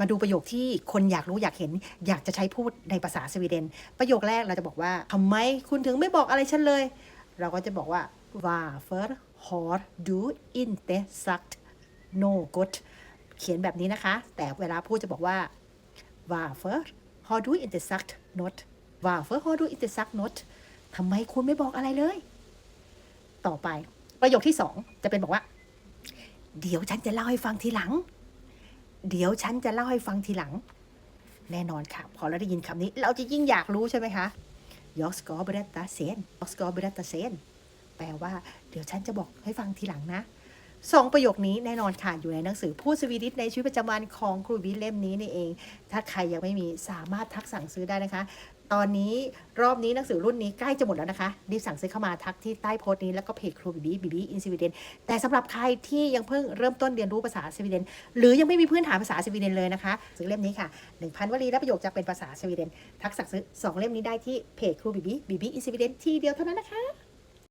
มาดูประโยคที่คนอยากรู้อยากเห็น อยากจะใช้พูดในภาษาสวีเดน ประโยคแรกเราจะบอกว่าทำไมคุณถึงไม่บอกอะไรฉันเลย เราก็จะบอกว่า varför har du inte sagt något เขียนแบบนี้นะคะ แต่เวลาพูดจะบอกว่า varför har du inte sagt något varför har du inte sagt något ทำไมคุณไม่บอกอะไรเลย ต่อไปประโยคที่สองจะเป็นบอกว่า เดี๋ยวฉันจะเล่าให้ฟังทีหลัง เดี๋ยวฉันจะเล่าให้ฟังทีหลัง แน่นอนค่ะ พอเราได้ยินคำนี้ เราจะยิ่งอยากรู้ใช่ไหมคะ jag ska berätta sen jag ska berätta sen แปลว่า เดี๋ยวฉันจะบอกให้ฟังทีหลังนะสองประโยคนี้แน่นอนค่ะอยู่ในหนังสือพูดสวีดิชในชีวิตประจำวันของครูวิเล่มนี้นี่เอง ถ้าใครยังไม่มีสามารถทักสั่งซื้อได้นะคะ ตอนนี้รอบนี้หนังสือรุ่นนี้ใกล้จะหมดแล้วนะคะ รีบสั่งซื้อเข้ามาทักที่ใต้โพสต์นี้ แล้วก็เพจครูบีบีบีบีอินสวีเดนแต่สำหรับใครที่ยังเพิ่งเริ่มต้นเรียนรู้ภาษาสวีเดน หรือยังไม่มีพื้นฐานภาษาสวีเดนเลยนะคะซื้อเล่มนี้ค่ะ 1,000 วลีและประโยคจะเป็นภาษาสวีเดน ทักสั่งซื้อ 2 เล่มนี้ได้ที่เพจครูบีบีบีบีอินสวีเดนที่เดียวเท่านั้นนะคะ